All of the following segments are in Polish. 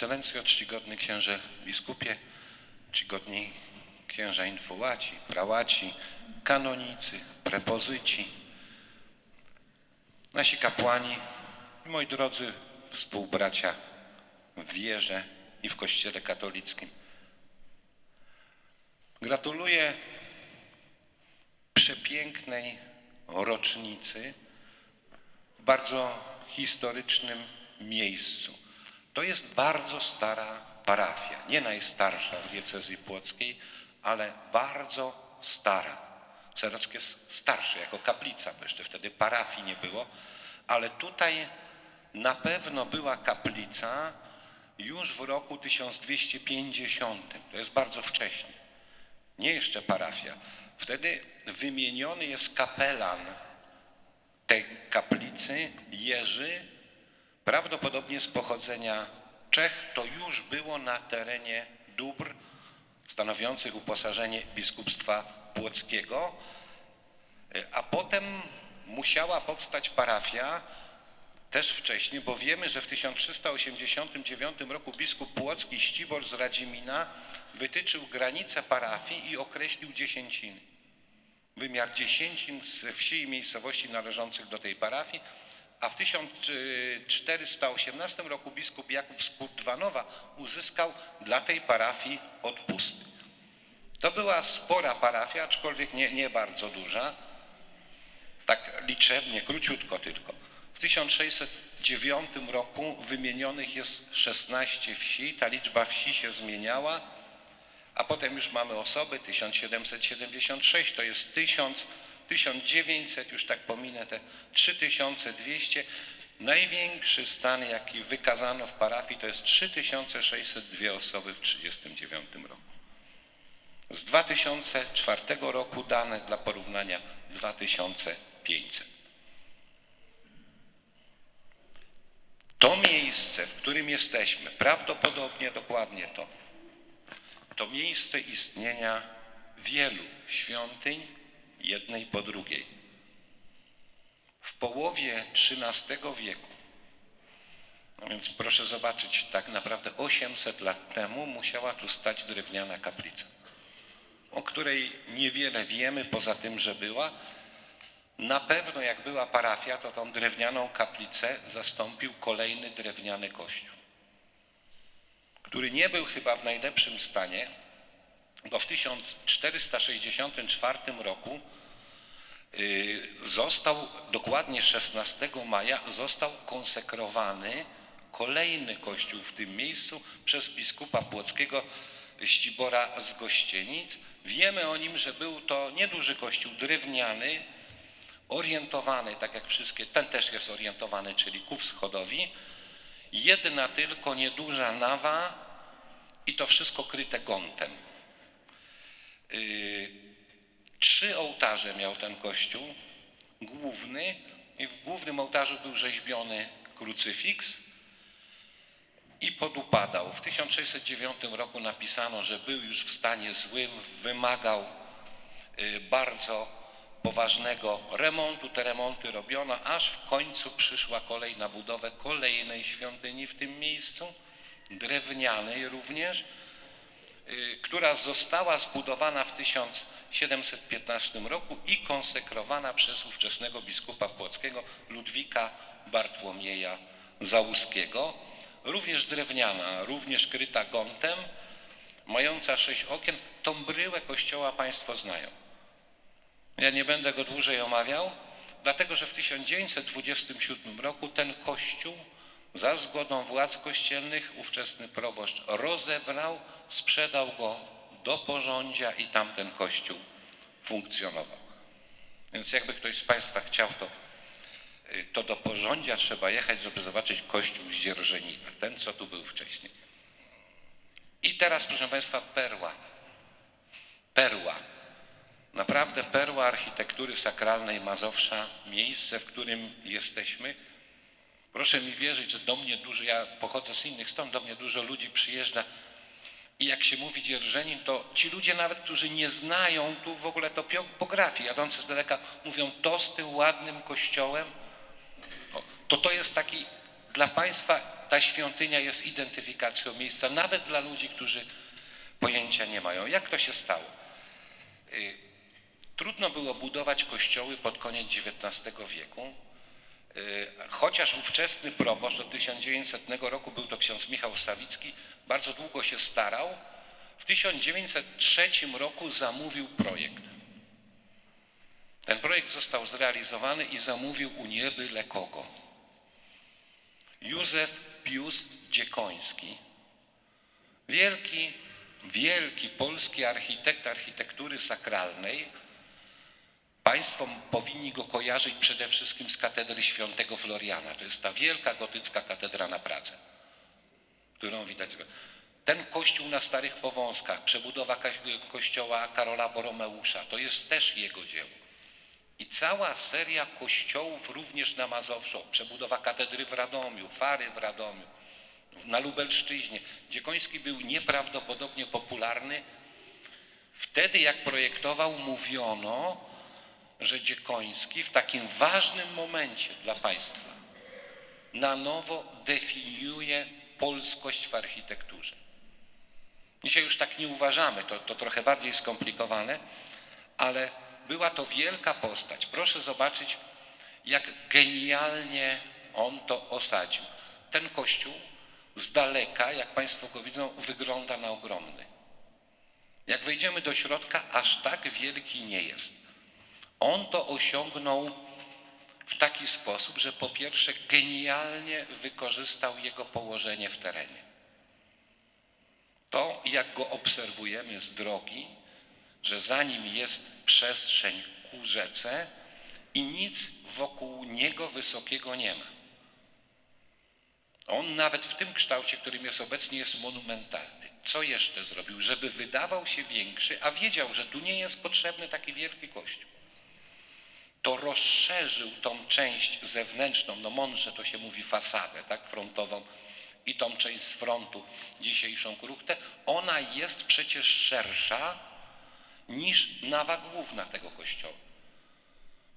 Ekscelencjo, czcigodny księże biskupie, czcigodni księża infołaci, prałaci, kanonicy, prepozyci, nasi kapłani i moi drodzy współbracia w wierze i w Kościele katolickim. Gratuluję przepięknej rocznicy w bardzo historycznym miejscu. To jest bardzo stara parafia, nie najstarsza w diecezji płockiej, ale bardzo stara. Serockie jest starsze jako kaplica, bo jeszcze wtedy parafii nie było, ale tutaj na pewno była kaplica już w roku 1250. To jest bardzo wcześnie. Nie jeszcze parafia. Wtedy wymieniony jest kapelan tej kaplicy, Jerzy, prawdopodobnie z pochodzenia Czech. To już było na terenie dóbr stanowiących uposażenie biskupstwa płockiego, a potem musiała powstać parafia, też wcześniej, bo wiemy, że w 1389 roku biskup płocki Ścibor z Radzimina wytyczył granice parafii i określił dziesięciny. Wymiar dziesięcin z wsi i miejscowości należących do tej parafii, a w 1418 roku biskup Jakub z uzyskał dla tej parafii odpusty. To była spora parafia, aczkolwiek nie, nie bardzo duża, tak liczebnie, króciutko tylko. W 1609 roku wymienionych jest 16 wsi, ta liczba wsi się zmieniała, a potem już mamy osoby, 1776 to jest 1000, 1900, już tak pominę te 3200. Największy stan, jaki wykazano w parafii, to jest 3602 osoby w 1939 roku. Z 2004 roku dane dla porównania 2500. To miejsce, w którym jesteśmy, prawdopodobnie dokładnie to, to miejsce istnienia wielu świątyń, jednej po drugiej. W połowie XIII wieku, no więc proszę zobaczyć, tak naprawdę 800 lat temu musiała tu stać drewniana kaplica, o której niewiele wiemy, poza tym, że była. Na pewno jak była parafia, to tą drewnianą kaplicę zastąpił kolejny drewniany kościół który nie był chyba w najlepszym stanie, bo w 1464 roku y, został, dokładnie 16 maja, został konsekrowany kolejny kościół w tym miejscu przez biskupa płockiego Ścibora z Gościenic. Wiemy o nim, że był to nieduży kościół drewniany, orientowany, tak jak wszystkie, ten też jest orientowany, czyli ku wschodowi, Jedna tylko nieduża nawa i to wszystko kryte gontem. Yy, trzy ołtarze miał ten kościół, główny i w głównym ołtarzu był rzeźbiony krucyfiks i podupadał. W 1609 roku napisano, że był już w stanie złym, wymagał yy, bardzo poważnego remontu. Te remonty robiono, aż w końcu przyszła kolej na budowę kolejnej świątyni w tym miejscu, drewnianej również, y, która została zbudowana w 1715 roku i konsekrowana przez ówczesnego biskupa płockiego Ludwika Bartłomieja Załuskiego. Również drewniana, również kryta gontem, mająca sześć okien. Tą bryłę kościoła Państwo znają. Ja nie będę go dłużej omawiał, dlatego że w 1927 roku ten kościół za zgodą władz kościelnych ówczesny proboszcz rozebrał, sprzedał go do porządzia i tamten kościół funkcjonował. Więc jakby ktoś z Państwa chciał, to, y, to do porządzia trzeba jechać, żeby zobaczyć kościół z Dzierżeniwa, ten co tu był wcześniej. I teraz, proszę Państwa, perła. Perła. Naprawdę perła architektury sakralnej Mazowsza, miejsce, w którym jesteśmy. Proszę mi wierzyć, że do mnie dużo, ja pochodzę z innych stron, do mnie dużo ludzi przyjeżdża i jak się mówi dzierżenin, to ci ludzie nawet, którzy nie znają tu w ogóle topografii, jadący z daleka, mówią to z tym ładnym kościołem, to to jest taki dla Państwa ta świątynia jest identyfikacją miejsca, nawet dla ludzi, którzy pojęcia nie mają. Jak to się stało? Y, Trudno było budować kościoły pod koniec XIX wieku, chociaż ówczesny proboszcz od 1900 roku był to ksiądz Michał Sawicki, bardzo długo się starał. W 1903 roku zamówił projekt. Ten projekt został zrealizowany i zamówił u nieby lekogo. Józef Pius Dziekoński, wielki, wielki polski architekt architektury sakralnej. Państwo powinni go kojarzyć przede wszystkim z katedry świętego Floriana. To jest ta wielka gotycka katedra na Pradze, którą widać. Ten kościół na Starych Powązkach, przebudowa kościoła Karola Boromeusza, to jest też jego dzieło. I cała seria kościołów również na Mazowszu, przebudowa katedry w Radomiu, Fary w Radomiu, na Lubelszczyźnie. Dziekoński był nieprawdopodobnie popularny. Wtedy jak projektował mówiono, że Dziekoński w takim ważnym momencie dla państwa na nowo definiuje polskość w architekturze. Dzisiaj już tak nie uważamy, to, to trochę bardziej skomplikowane, ale była to wielka postać. Proszę zobaczyć, jak genialnie on to osadził. Ten kościół z daleka, jak Państwo go widzą, wygląda na ogromny. Jak wejdziemy do środka, aż tak wielki nie jest. On to osiągnął w taki sposób, że po pierwsze genialnie wykorzystał jego położenie w terenie. To, jak go obserwujemy z drogi, że za nim jest przestrzeń ku rzece i nic wokół niego wysokiego nie ma. On nawet w tym kształcie, którym jest obecnie, jest monumentalny. Co jeszcze zrobił? Żeby wydawał się większy, a wiedział, że tu nie jest potrzebny taki wielki kościół. To rozszerzył tą część zewnętrzną, no mądrze to się mówi fasadę, tak, frontową i tą część z frontu, dzisiejszą kruchtę. Ona jest przecież szersza niż nawa główna tego kościoła.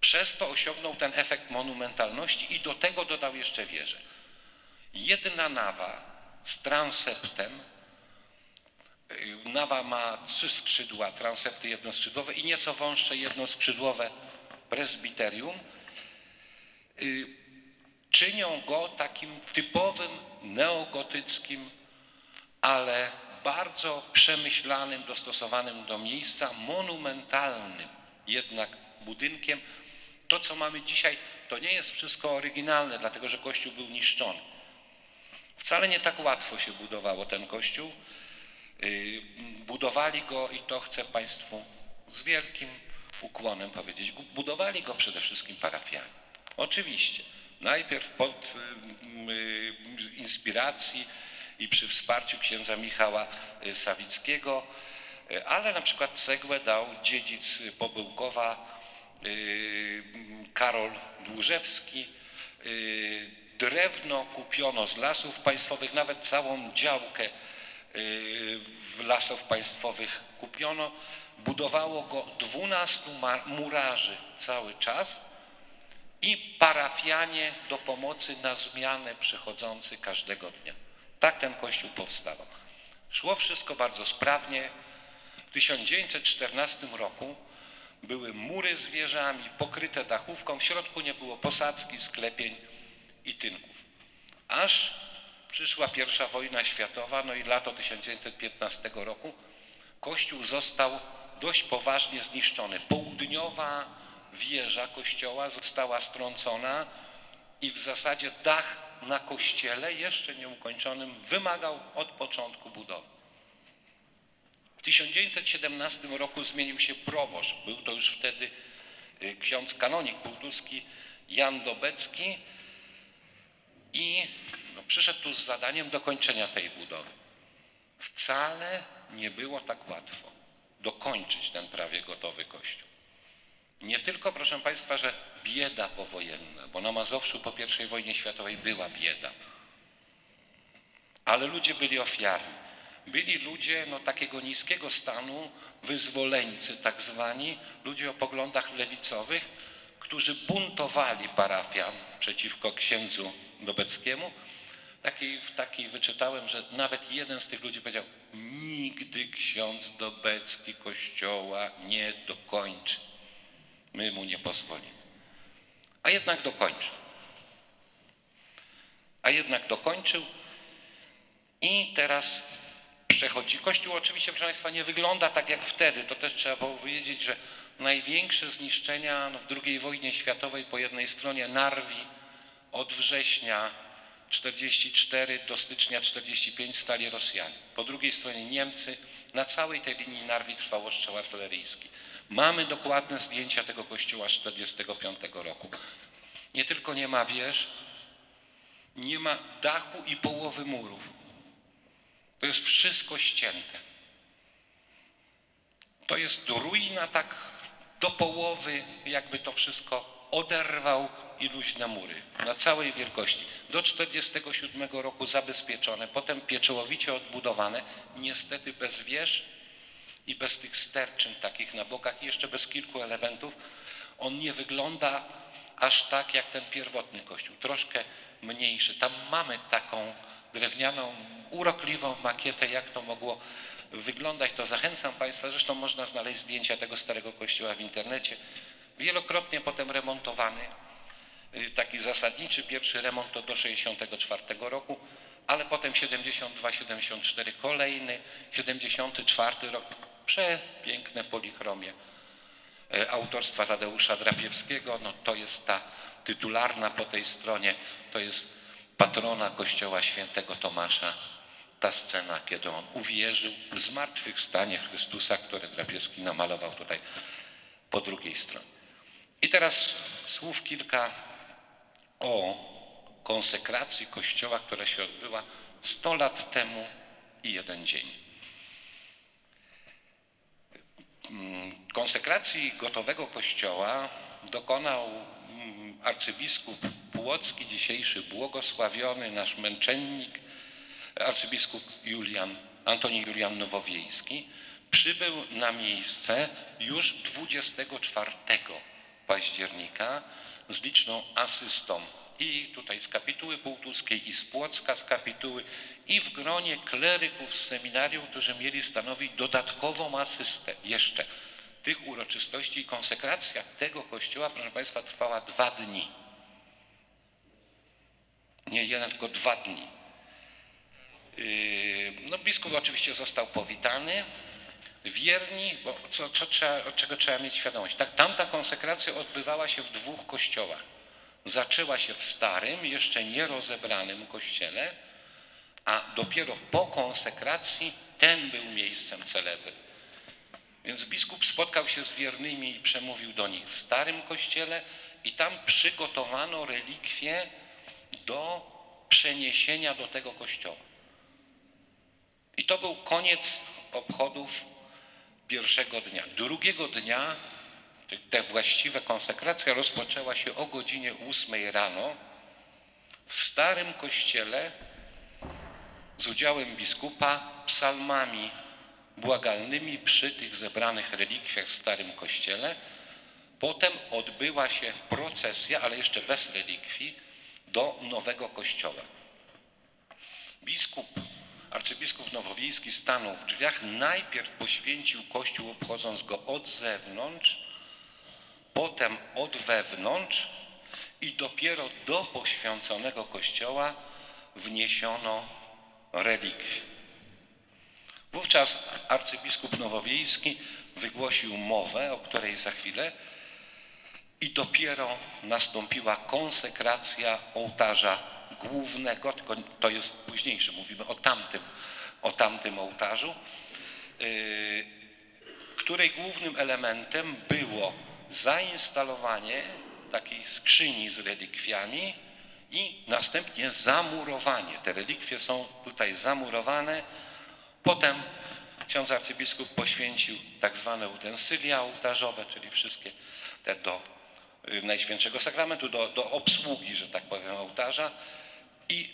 Przez to osiągnął ten efekt monumentalności i do tego dodał jeszcze wieżę. Jedna nawa z transeptem, y, nawa ma trzy skrzydła, transepty jednoskrzydłowe i nieco wąższe jednoskrzydłowe prezbiterium, y, czynią go takim typowym neogotyckim, ale bardzo przemyślanym, dostosowanym do miejsca, monumentalnym jednak budynkiem. To, co mamy dzisiaj, to nie jest wszystko oryginalne, dlatego że kościół był niszczony. Wcale nie tak łatwo się budowało ten kościół. Yy, Budowali go i to chcę Państwu z wielkim ukłonem powiedzieć. Budowali go przede wszystkim parafianie. Oczywiście. Najpierw pod inspiracji i przy wsparciu księdza Michała yy, Sawickiego, yy, ale na przykład cegłę dał dziedzic Pobyłkowa yy, Karol Dłużewski. Drewno kupiono z lasów państwowych, nawet całą działkę w lasów państwowych kupiono. Budowało go 12 ma- murarzy cały czas i parafianie do pomocy na zmianę przychodzący każdego dnia. Tak ten kościół powstawał. Szło wszystko bardzo sprawnie. W 1914 roku były mury z wieżami, pokryte dachówką, w środku nie było posadzki, sklepień i tynków. Aż przyszła pierwsza wojna światowa, no i lato 1915 roku kościół został dość poważnie zniszczony. Południowa wieża kościoła została strącona i w zasadzie dach na kościele, jeszcze nieukończonym, wymagał od początku budowy. W 1917 roku zmienił się proboszcz. Był to już wtedy y, ksiądz kanonik półtuski Jan Dobecki i no, przyszedł tu z zadaniem dokończenia tej budowy. Wcale nie było tak łatwo dokończyć ten prawie gotowy kościół. Nie tylko, proszę Państwa, że bieda powojenna, bo na Mazowszu po I wojnie światowej była bieda, ale ludzie byli ofiarni. Byli ludzie no, takiego niskiego stanu, wyzwoleńcy tak zwani, ludzie o poglądach lewicowych, którzy buntowali parafian przeciwko księdzu Dobeckiemu. takiej, w takiej wyczytałem, że nawet jeden z tych ludzi powiedział, nigdy ksiądz Dobecki kościoła nie dokończy. My mu nie pozwolimy. A jednak dokończył. A jednak dokończył i teraz przechodzi. Kościół oczywiście, proszę Państwa, nie wygląda tak jak wtedy. To też trzeba powiedzieć, że największe zniszczenia w II wojnie światowej po jednej stronie Narwi od września 44 do stycznia 45 stali Rosjanie. Po drugiej stronie Niemcy. Na całej tej linii Narwi trwał ostrzał artyleryjski. Mamy dokładne zdjęcia tego kościoła z 45 roku. Nie tylko nie ma wież, nie ma dachu i połowy murów. To jest wszystko ścięte. To jest ruina tak do połowy, jakby to wszystko oderwał i luźne mury na całej wielkości. Do 47 roku zabezpieczone, potem pieczołowicie odbudowane, niestety bez wież i bez tych sterczyn takich na bokach i jeszcze bez kilku elementów. On nie wygląda aż tak jak ten pierwotny kościół, troszkę mniejszy. Tam mamy taką drewnianą, urokliwą makietę, jak to mogło wyglądać. To zachęcam Państwa, zresztą można znaleźć zdjęcia tego starego kościoła w internecie. Wielokrotnie potem remontowany, taki zasadniczy pierwszy remont to do 64 roku, ale potem 72, 74 kolejny, 74 rok przepiękne polichromie e, autorstwa Tadeusza Drapiewskiego, no to jest ta tytularna po tej stronie, to jest patrona kościoła świętego Tomasza, ta scena, kiedy on uwierzył w zmartwychwstanie Chrystusa, które Drapiewski namalował tutaj po drugiej stronie. I teraz słów kilka o konsekracji kościoła, która się odbyła 100 lat temu i jeden dzień. Konsekracji gotowego kościoła dokonał mm, arcybiskup Płocki, dzisiejszy błogosławiony nasz męczennik, arcybiskup Julian, Antoni Julian Nowowiejski. Przybył na miejsce już 24 października z liczną asystą i tutaj z kapituły półtuskiej i z Płocka z kapituły i w gronie kleryków z seminarium, którzy mieli stanowić dodatkową asystę jeszcze tych uroczystości i konsekracja tego kościoła, proszę Państwa, trwała dwa dni. Nie jeden, tylko dwa dni. Yy, no, biskup oczywiście został powitany. Wierni, bo co, co trzeba, czego trzeba mieć świadomość? Tak, tamta konsekracja odbywała się w dwóch kościołach. Zaczęła się w starym, jeszcze nierozebranym kościele, a dopiero po konsekracji ten był miejscem celebry. Więc biskup spotkał się z wiernymi i przemówił do nich w starym kościele i tam przygotowano relikwie do przeniesienia do tego kościoła. I to był koniec obchodów pierwszego dnia. Drugiego dnia te właściwe konsekracja rozpoczęła się o godzinie 8 rano w starym kościele z udziałem biskupa psalmami błagalnymi przy tych zebranych relikwiach w starym kościele. Potem odbyła się procesja, ale jeszcze bez relikwii, do nowego kościoła. Biskup, arcybiskup Nowowiejski stanął w drzwiach, najpierw poświęcił kościół, obchodząc go od zewnątrz, potem od wewnątrz i dopiero do poświęconego kościoła wniesiono relikwie. Wówczas arcybiskup Nowowiejski wygłosił mowę, o której za chwilę, i dopiero nastąpiła konsekracja ołtarza głównego, tylko to jest późniejsze, mówimy o tamtym, o tamtym ołtarzu, yy, której głównym elementem było zainstalowanie takiej skrzyni z relikwiami i następnie zamurowanie. Te relikwie są tutaj zamurowane. Potem ksiądz arcybiskup poświęcił tak zwane utensylia ołtarzowe, czyli wszystkie te do y, Najświętszego Sakramentu, do, do obsługi, że tak powiem, ołtarza. I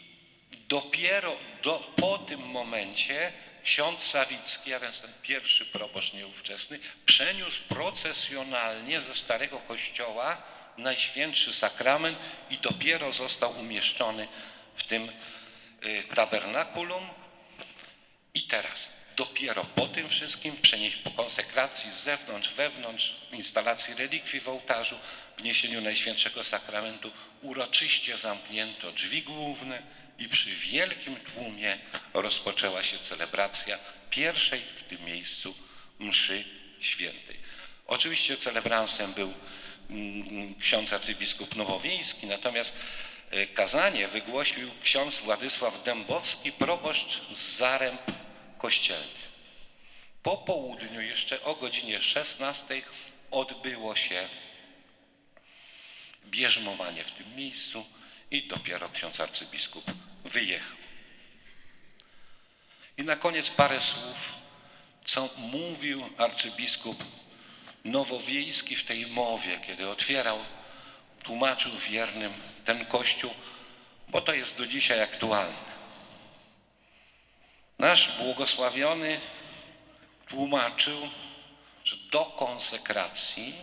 dopiero do, po tym momencie ksiądz Sawicki, a więc ten pierwszy proboszcz nieówczesny, przeniósł procesjonalnie ze Starego Kościoła Najświętszy Sakrament i dopiero został umieszczony w tym y, tabernakulum. I teraz dopiero po tym wszystkim przenieść po konsekracji z zewnątrz, wewnątrz, instalacji relikwii w ołtarzu, wniesieniu Najświętszego Sakramentu, uroczyście zamknięto drzwi główne i przy wielkim tłumie rozpoczęła się celebracja pierwszej w tym miejscu mszy świętej. Oczywiście celebransem był mm, ksiądz arcybiskup Nowowiejski, natomiast e, kazanie wygłosił ksiądz Władysław Dębowski, proboszcz z Zaręb Kościelnych. Po południu, jeszcze o godzinie 16, odbyło się bierzmowanie w tym miejscu i dopiero ksiądz arcybiskup wyjechał. I na koniec parę słów, co mówił arcybiskup Nowowiejski w tej mowie, kiedy otwierał, tłumaczył wiernym ten kościół, bo to jest do dzisiaj aktualne. Nasz błogosławiony tłumaczył, że do konsekracji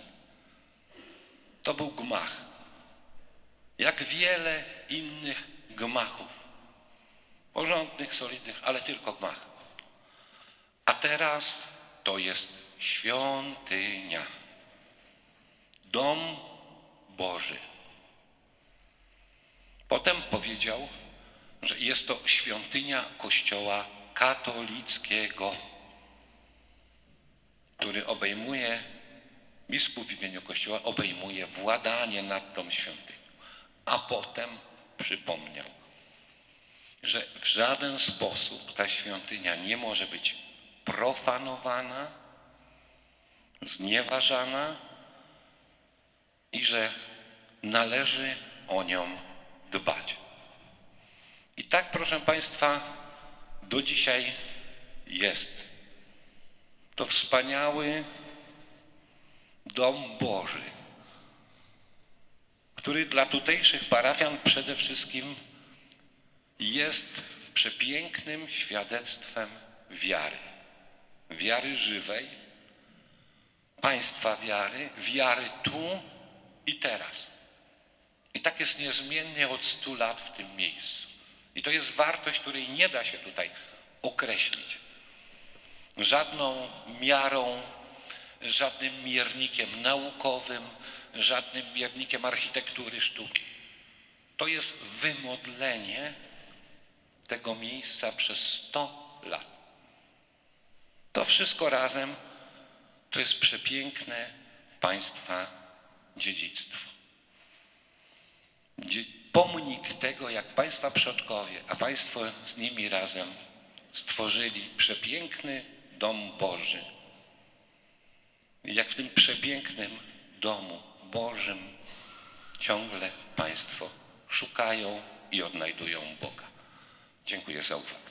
to był gmach. Jak wiele innych gmachów. Porządnych, solidnych, ale tylko gmach. A teraz to jest świątynia. Dom Boży. Potem powiedział, że jest to świątynia Kościoła katolickiego, który obejmuje, biskup w imieniu Kościoła obejmuje władanie nad tą świątynią. A potem przypomniał, że w żaden sposób ta świątynia nie może być profanowana, znieważana i że należy o nią dbać. I tak, proszę Państwa, do dzisiaj jest. To wspaniały dom Boży, który dla tutejszych parafian przede wszystkim jest przepięknym świadectwem wiary. Wiary żywej, państwa wiary, wiary tu i teraz. I tak jest niezmiennie od stu lat w tym miejscu. I to jest wartość, której nie da się tutaj określić. Żadną miarą, żadnym miernikiem naukowym, żadnym miernikiem architektury sztuki. To jest wymodlenie tego miejsca przez 100 lat. To wszystko razem to jest przepiękne państwa dziedzictwo. Dzie- Pomnik tego, jak państwa przodkowie, a państwo z nimi razem stworzyli przepiękny dom Boży. Jak w tym przepięknym domu Bożym ciągle państwo szukają i odnajdują Boga. Dziękuję za uwagę.